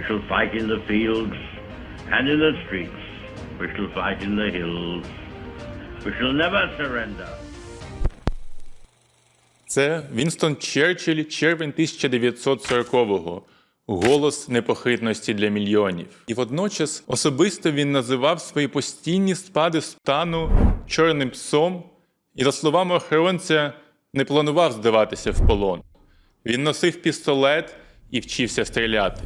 We shall fight in the fields and in the streets. We shall fight in the hills. We shall never surrender. Це Вінстон Черчилль, червень 1940-го. Голос непохитності для мільйонів. І водночас особисто він називав свої постійні спади стану чорним псом, і, за словами охоронця, не планував здаватися в полон. Він носив пістолет і вчився стріляти.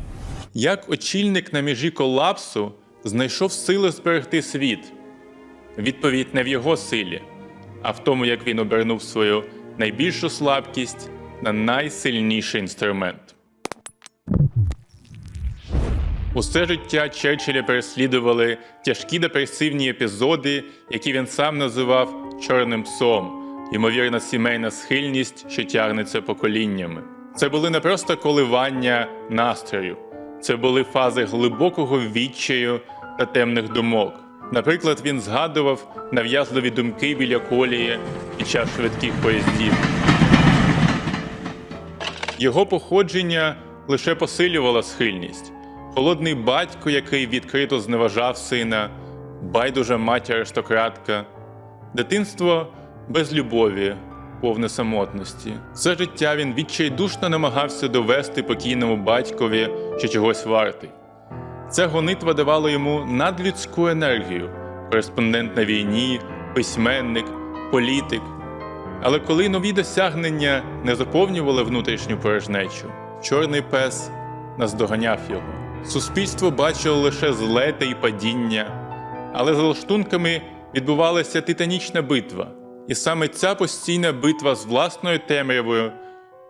Як очільник на межі колапсу знайшов сили зберегти світ? Відповідь не в його силі, а в тому, як він обернув свою найбільшу слабкість на найсильніший інструмент. Усе життя Черчилля переслідували тяжкі депресивні епізоди, які він сам називав чорним псом, ймовірна сімейна схильність, що тягнеться поколіннями. Це були не просто коливання настрою, це були фази глибокого відчаю та темних думок. Наприклад, він згадував нав'язливі думки біля колії під час швидких поїздів. Його походження лише посилювало схильність. Холодний батько, який відкрито зневажав сина, байдужа матір аристократка, дитинство без любові, повне самотності. Все життя він відчайдушно намагався довести покійному батькові, що чогось вартий. Ця гонитва давала йому надлюдську енергію кореспондент на війні, письменник, політик. Але коли нові досягнення не заповнювали внутрішню порожнечу, чорний пес наздоганяв його. Суспільство бачило лише злети і падіння, але за лаштунками відбувалася титанічна битва. І саме ця постійна битва з власною темрявою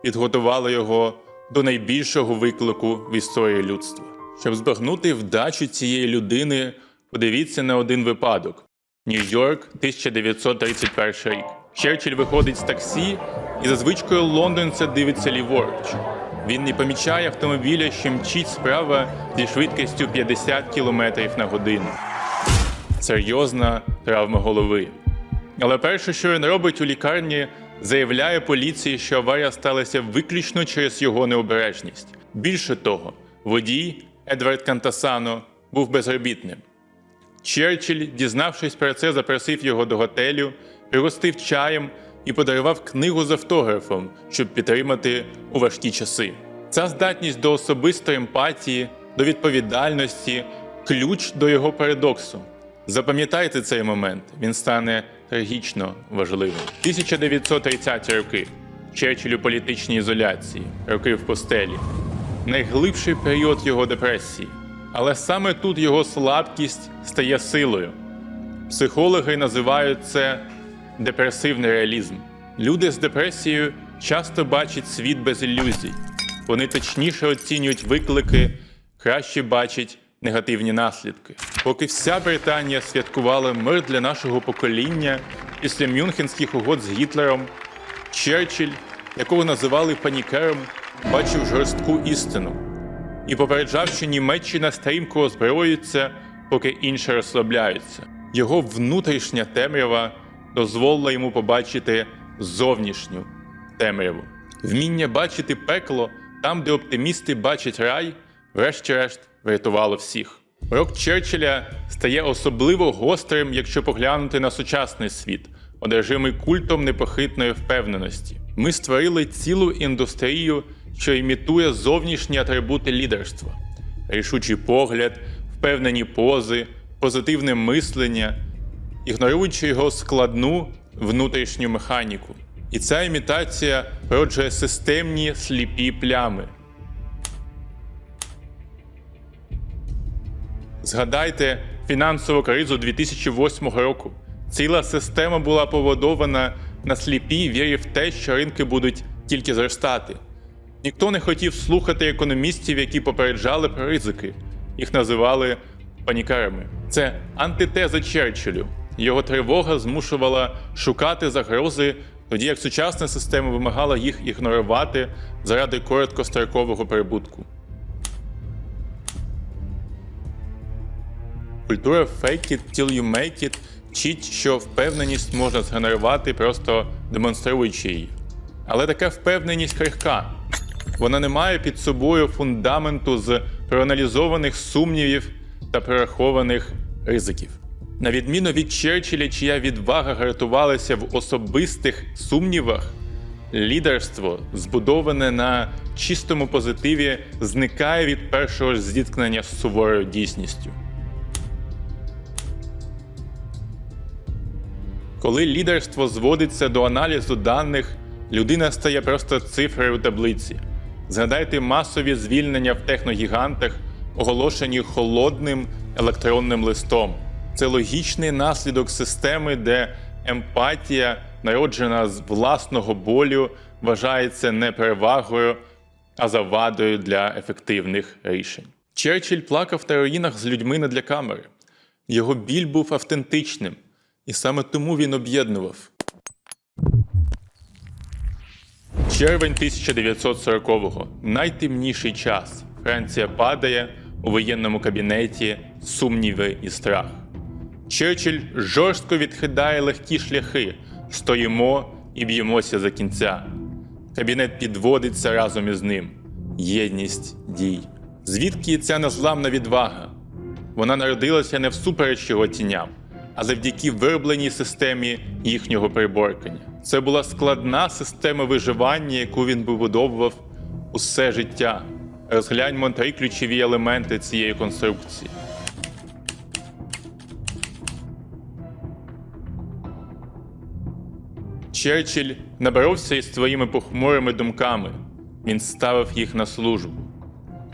підготувала його до найбільшого виклику в історії людства. Щоб збагнути вдачу цієї людини, подивіться на один випадок: Нью-Йорк, 1931 рік. Черчилль виходить з таксі і за звичкою лондонця дивиться ліворуч. Він не помічає автомобіля, що мчить справа зі швидкістю 50 км на годину. Серйозна травма голови. Але перше, що він робить у лікарні, заявляє поліції, що аварія сталася виключно через його необережність. Більше того, водій Едвард Кантасано був безробітним. Черчилль, дізнавшись про це, запросив його до готелю, пригостив чаєм і подарував книгу з автографом, щоб підтримати у важкі часи. Ця здатність до особистої емпатії, до відповідальності ключ до його парадоксу. Запам'ятайте цей момент, він стане трагічно важливим. 1930 роки. Черчилль у політичній ізоляції, роки в постелі. Найглибший період його депресії. Але саме тут його слабкість стає силою. Психологи називають це депресивний реалізм. Люди з депресією часто бачать світ без ілюзій. Вони точніше оцінюють виклики, краще бачать негативні наслідки. Поки вся Британія святкувала мир для нашого покоління після мюнхенських угод з Гітлером, Черчилль, якого називали панікером, бачив жорстку істину і попереджав, що Німеччина стрімко озброюється, поки інші розслабляються. Його внутрішня темрява дозволила йому побачити зовнішню темряву. Вміння бачити пекло там, де оптимісти бачать рай, врешті-решт врятувало всіх. Урок Черчилля стає особливо гострим, якщо поглянути на сучасний світ, одержимий культом непохитної впевненості. Ми створили цілу індустрію, що імітує зовнішні атрибути лідерства: рішучий погляд, впевнені пози, позитивне мислення, ігноруючи його складну внутрішню механіку. І ця імітація породжує системні сліпі плями. Згадайте фінансову кризу 2008 року. Ціла система була побудована на сліпій вірі в те, що ринки будуть тільки зростати. Ніхто не хотів слухати економістів, які попереджали про ризики. Їх називали панікарами. Це антитеза Черчиллю. Його тривога змушувала шукати загрози, тоді як сучасна система вимагала їх ігнорувати заради короткострокового прибутку. Культура fake it till you make it вчить, що впевненість можна згенерувати, просто демонструючи її. Але така впевненість крихка. Вона не має під собою фундаменту з проаналізованих сумнівів та прорахованих ризиків. На відміну від Черчилля, чия відвага гартувалася в особистих сумнівах, лідерство, збудоване на чистому позитиві, зникає від першого зіткнення з суворою дійсністю. Коли лідерство зводиться до аналізу даних, людина стає просто цифрою у таблиці. Згадайте масові звільнення в техногігантах, оголошені холодним електронним листом. Це логічний наслідок системи, де емпатія, народжена з власного болю, вважається не перевагою, а завадою для ефективних рішень. Черчилль плакав на руїнах з людьми не для камери. Його біль був автентичним, і саме тому він об'єднував. Червень 1940-го найтемніший час. Франція падає у воєнному кабінеті сумніви і страх. Черчилль жорстко відхидає легкі шляхи. Стоїмо і б'ємося за кінця. Кабінет підводиться разом із ним. Єдність дій. Звідки ця незламна відвага? Вона народилася не всупереч його тіням, а завдяки виробленій системі їхнього приборкання. Це була складна система виживання, яку він вибудовував усе життя. Розгляньмо три ключові елементи цієї конструкції. Черчилль наборовся із своїми похмурими думками. Він ставив їх на службу.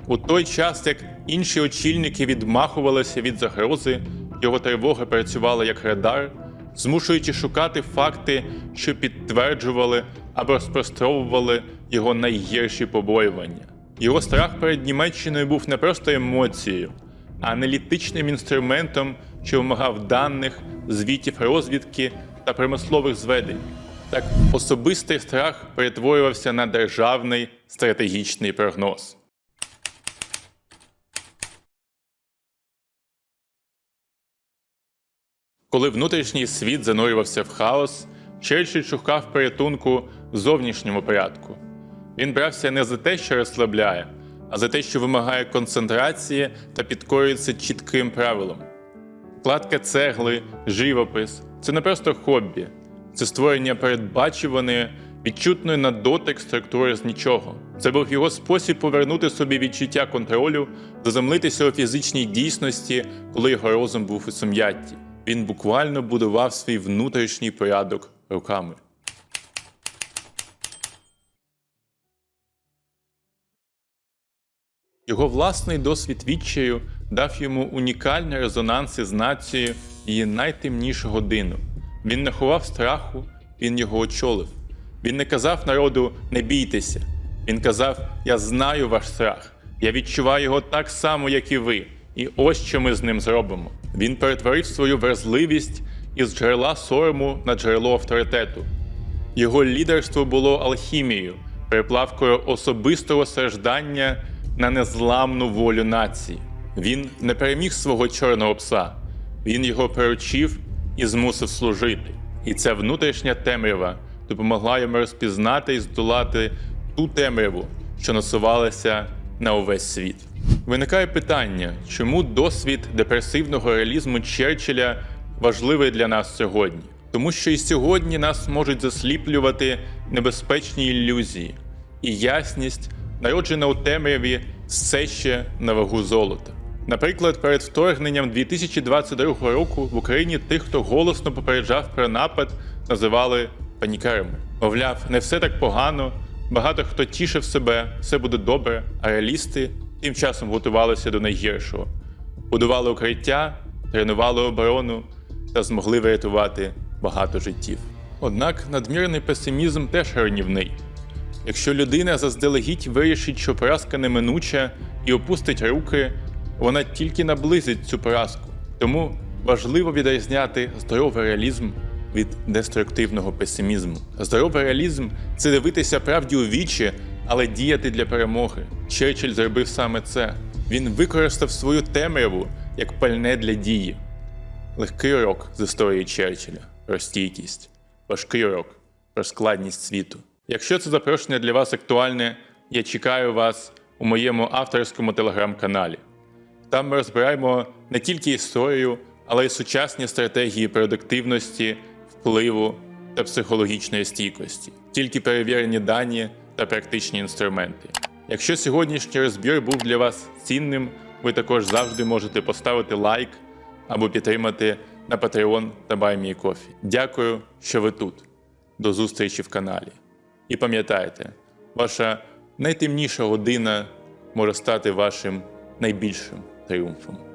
У той час, як інші очільники відмахувалися від загрози, його тривога працювала як радар, змушуючи шукати факти, що підтверджували або спростровували його найгірші побоювання. Його страх перед Німеччиною був не просто емоцією, а аналітичним інструментом, що вимагав даних, звітів розвідки та промислових зведень. Так особистий страх перетворювався на державний стратегічний прогноз. Коли внутрішній світ занурювався в хаос, Черчилль шукав порятунку в зовнішньому порядку. Він брався не за те, що розслабляє, а за те, що вимагає концентрації та підкорюється чітким правилам. Кладка цегли, живопис це не просто хобі, це створення передбачуваної, відчутної на дотик структури з нічого. Це був його спосіб повернути собі відчуття контролю, заземлитися у фізичній дійсності, коли його розум був у сум'ятті. Він буквально будував свій внутрішній порядок руками. Його власний досвід відчаю дав йому унікальний резонанс із нацією її найтемнішу годину. Він не ховав страху, він його очолив. Він не казав народу не бійтеся. Він казав: Я знаю ваш страх, я відчуваю його так само, як і ви. І ось що ми з ним зробимо. Він перетворив свою вразливість із джерела сорому на джерело авторитету. Його лідерство було алхімією, переплавкою особистого страждання на незламну волю нації. Він не переміг свого чорного пса, він його перечив і змусив служити. І ця внутрішня темрява допомогла йому розпізнати і здолати ту темряву, що насувалася на увесь світ. Виникає питання, чому досвід депресивного реалізму Черчилля важливий для нас сьогодні? Тому що і сьогодні нас можуть засліплювати небезпечні ілюзії, і ясність, народжена у темряві, все ще на вагу золота. Наприклад, перед вторгненням 2022 року в Україні тих, хто голосно попереджав про напад, називали панікерами. Мовляв, не все так погано, багато хто тішив себе, все буде добре, а реалісти тим часом готувалися до найгіршого, будували укриття, тренували оборону та змогли врятувати багато життів. Однак надмірний песимізм теж руйнівний. Якщо людина заздалегідь вирішить, що поразка неминуча і опустить руки, вона тільки наблизить цю поразку. Тому важливо відрізняти здоровий реалізм від деструктивного песимізму. Здоровий реалізм це дивитися правді у вічі, але діяти для перемоги. Черчилль зробив саме це. Він використав свою темряву як пальне для дії. Легкий урок з історії Черчилля про стійкість, важкий урок про складність світу. Якщо це запрошення для вас актуальне, я чекаю вас у моєму авторському телеграм-каналі. Там ми розбираємо не тільки історію, але й сучасні стратегії продуктивності, впливу та психологічної стійкості, тільки перевірені дані та практичні інструменти. Якщо сьогоднішній розбір був для вас цінним, ви також завжди можете поставити лайк або підтримати на Patreon та BuyMeCoffee. Дякую, що ви тут. До зустрічі в каналі. І пам'ятайте, ваша найтемніша година може стати вашим найбільшим тріумфом.